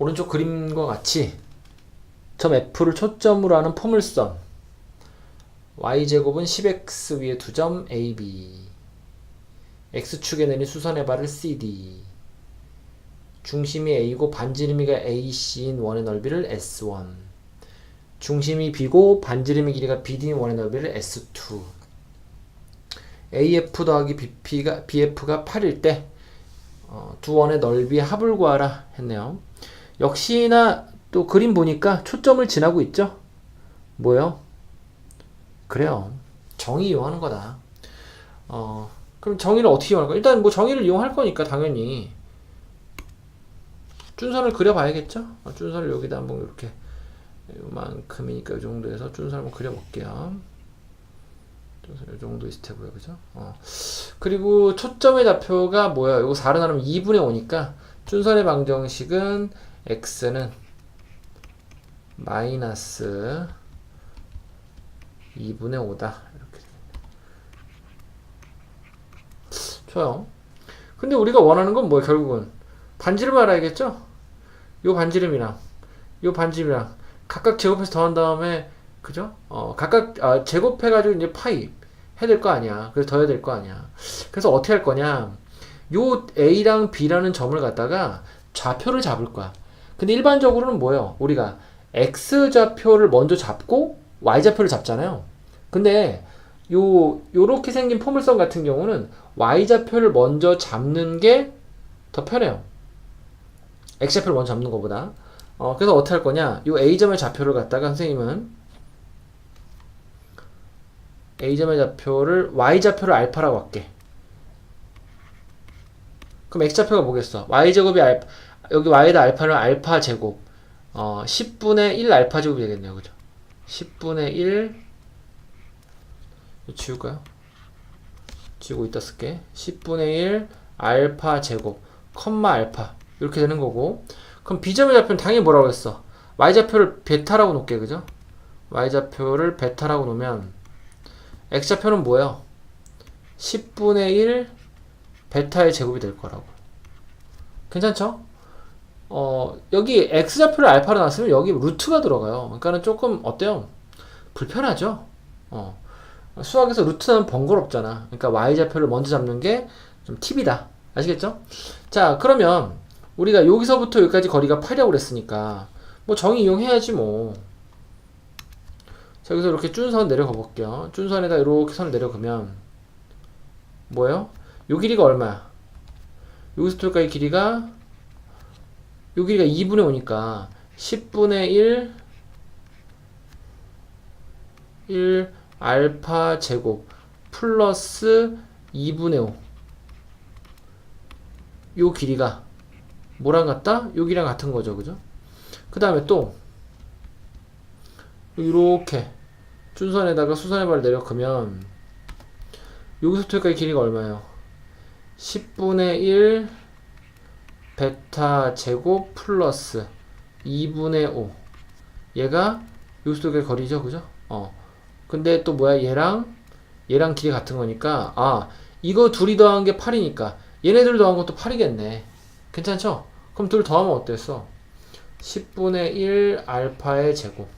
오른쪽 그림과 같이 점 F를 초점으로 하는 포물선 y제곱은 10x 위에 두 점 AB x축에 내린 수선의 발을 CD 중심이 A고 반지름이가 AC인 원의 넓이를 S1 중심이 B고 반지름의 길이가 BD인 원의 넓이를 S2 AF 더하기 BP가, BF가 8일 때 어, 두 원의 넓이의 합을 구하라 했네요. 역시나 또 그림 보니까 초점을 지나고 있죠? 뭐요? 그래요. 정의 이용하는 거다. 어, 그럼 정의를 어떻게 이용할까? 일단 뭐 정의를 이용할 거니까 당연히 준선을 그려봐야겠죠? 어, 준선을 여기다 한번 이렇게 요만큼이니까 이 정도에서 준선 한번 그려볼게요. 준선 이 정도 있을 테고요, 그죠? 어. 그리고 초점의 좌표가 뭐야? 이거 4로 나누면 2분의 5니까 준선의 방정식은 x는 마이너스 2분의 5다. 이렇게. 좋아요. 근데 우리가 원하는 건 뭐야, 결국은? 반지름 알아야겠죠? 요 반지름이랑, 요 반지름이랑 각각 제곱해서 더한 다음에, 그죠? 어, 각각, 아, 제곱해가지고 이제 파이 해야 될 거 아니야. 그래서 더해야 될 거 아니야. 그래서 어떻게 할 거냐? 요 A랑 B라는 점을 갖다가 좌표를 잡을 거야. 근데 일반적으로는 뭐예요? 우리가 X 좌표를 먼저 잡고 Y 좌표를 잡잖아요. 근데 요 요렇게 생긴 포물선 같은 경우는 Y 좌표를 먼저 잡는 게 더 편해요. X 좌표를 먼저 잡는 것보다. 어, 그래서 어떻게 할 거냐? 요 A점의 좌표를 갖다가 선생님은 A점의 좌표를 Y 좌표를 알파라고 할게. 그럼 X 좌표가 뭐겠어? Y제곱이 알파, 여기 Y에다 알파는 알파 제곱. 어, 10분의 1 알파 제곱이 되겠네요. 그죠? 10분의 1 이거 지울까요? 지우고 있다 쓸게. 10분의 1 알파 제곱, 컴마 알파. 이렇게 되는 거고. 그럼 B점의 좌표는 당연히 뭐라고 했어? Y좌표를 베타라고 놓을게. 그죠? Y좌표를 베타라고 놓으면 X좌표는 뭐예요? 10분의 1 베타의 제곱이 될 거라고. 괜찮죠? 어, 여기 X좌표를 알파로 놨으면 여기 루트가 들어가요. 그러니까는 조금 어때요? 불편하죠? 어. 수학에서 루트는 번거롭잖아. 그러니까 Y좌표를 먼저 잡는 게 좀 팁이다. 아시겠죠? 자, 그러면 우리가 여기서부터 여기까지 거리가 8이라고 그랬으니까 뭐 정의 이용해야지 뭐. 자, 여기서 이렇게 준선 내려가 볼게요. 준선에다 이렇게 선을 내려가면 뭐예요? 요 길이가 얼마야? 여기서부터 여기까지 길이가 요 길이가 2분의 5니까 10분의 1 1 알파 제곱 플러스 2분의 5. 요 길이가 뭐랑 같다? 요 길이랑 같은 거죠. 그죠? 그 다음에 또 이렇게 준선에다가 수선의 발을 내려가면 여기서부터 여기까지 길이가 얼마예요? 10분의 1 베타 제곱 플러스 2분의 5 얘가 여기까지 거리죠 그죠? 어. 근데 또 뭐야? 얘랑 얘랑 길이 같은 거니까 아 이거 둘이 더한 게 8이니까 얘네들 더한 것도 8이겠네. 괜찮죠? 그럼 둘 더하면 어땠어? 10분의 1 알파의 제곱.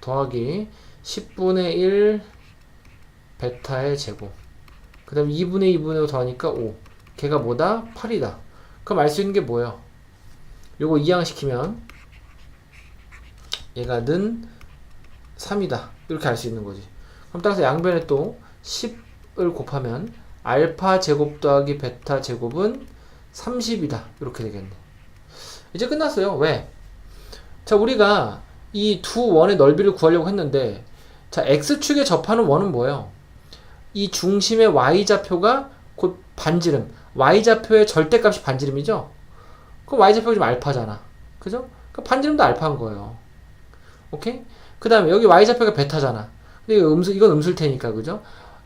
더하기 10분의 1 베타의 제곱. 그 다음 2분의 2분의 5 더하니까 5 걔가 뭐다? 8이다 그럼 알 수 있는 게 뭐예요? 요거 이항시키면 얘가 는 3이다 이렇게 알 수 있는 거지 그럼 따라서 양변에 또 10을 곱하면 알파 제곱 더하기 베타 제곱은 30이다 이렇게 되겠네 이제 끝났어요 왜? 자 우리가 이 두 원의 넓이를 구하려고 했는데 자 x축에 접하는 원은 뭐예요? 이 중심의 y좌표가 곧 반지름 y좌표의 절대값이 반지름이죠? 그럼 y좌표가 지금 알파잖아 그죠? 그 반지름도 알파인 거예요 오케이? 그 다음에 여기 y좌표가 베타잖아 근데 이거 음수, 이건 음수일 테니까 그죠?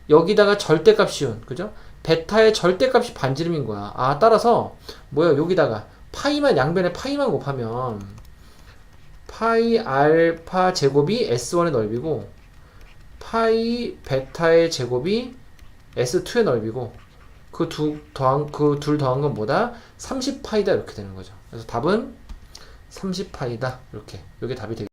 여기다가 절대값 씌운 그죠? 베타의 절대값이 반지름인 거야 아 따라서 뭐야 여기다가 파이만 양변에 파이만 곱하면 파이 알파 제곱이 S1의 넓이고 파이 베타의 제곱이 S2의 넓이고 그 두 더한 그 둘 더한 건 뭐다? 30파이다 이렇게 되는 거죠. 그래서 답은 30파이다 이렇게. 이게 답이 되겠